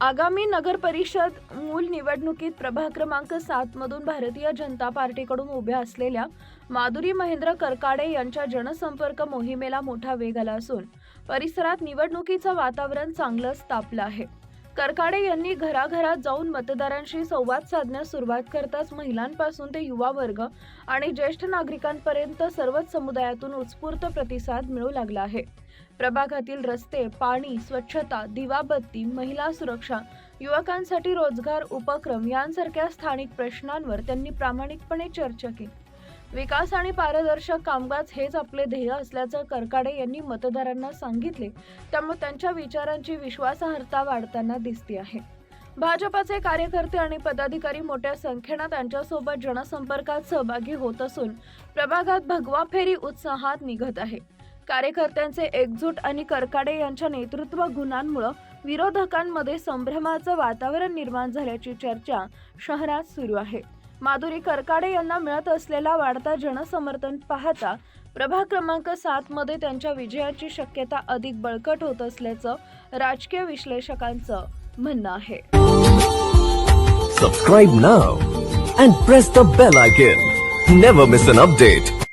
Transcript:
आगामी नगर परिषद मूल निवडणुकीत प्रभाग क्रमांक सात मधून भारतीय जनता पार्टीकडून उभ्या असलेल्या माधुरी महेंद्र करकाडे यांच्या जनसंपर्क मोहिमेला मोठा वेग आला असून परिसरात निवडणुकीचं वातावरण चांगलंच तापलं आहे. करकाडे यांनी घराघरात जाऊन मतदारांशी संवाद साधण्यास सुरुवात करताच महिलांपासून ते युवा वर्ग आणि ज्येष्ठ नागरिकांपर्यंत सर्वच समुदायातून उत्स्फूर्त प्रतिसाद मिळू लागला आहे. प्रभागातील रस्ते पाणी स्वच्छता दिवाबत्ती महिला सुरक्षा युवकांसाठी रोजगार उपक्रम यांसारख्या स्थानिक प्रश्नांवर त्यांनी प्रामाणिकपणे चर्चा केली. विकास आणि पारदर्शक कामकाज हेच आपले ध्येय असल्याचं करकाडे यांनी मतदारांना सांगितले. त्यामुळे त्यांच्या विचारांची विश्वासार्हता वाढताना दिसते आहे. भाजपाचे कार्यकर्ते आणि पदाधिकारी मोठ्या संख्येनं त्यांच्यासोबत जनसंपर्कात सहभागी होत असून प्रभागात भगवा फेरी उत्साहात निघत आहे. कार्यकर्त्यांचे एकजूट आणि करकाडे यांच्या नेतृत्व गुणांमुळे विरोधकांमध्ये संभ्रमाचं वातावरण निर्माण झाल्याची चर्चा शहरात सुरू आहे. माधुरी करकाडे यांना मिळत असलेला वाढता जनसमर्थन पाहता प्रभाग क्रमांक सात मध्ये त्यांच्या विजयाची शक्यता अधिक बळकट होत असल्याचं राजकीय विश्लेषकांचं म्हणणं आहे. Subscribe now and press the bell icon never miss an update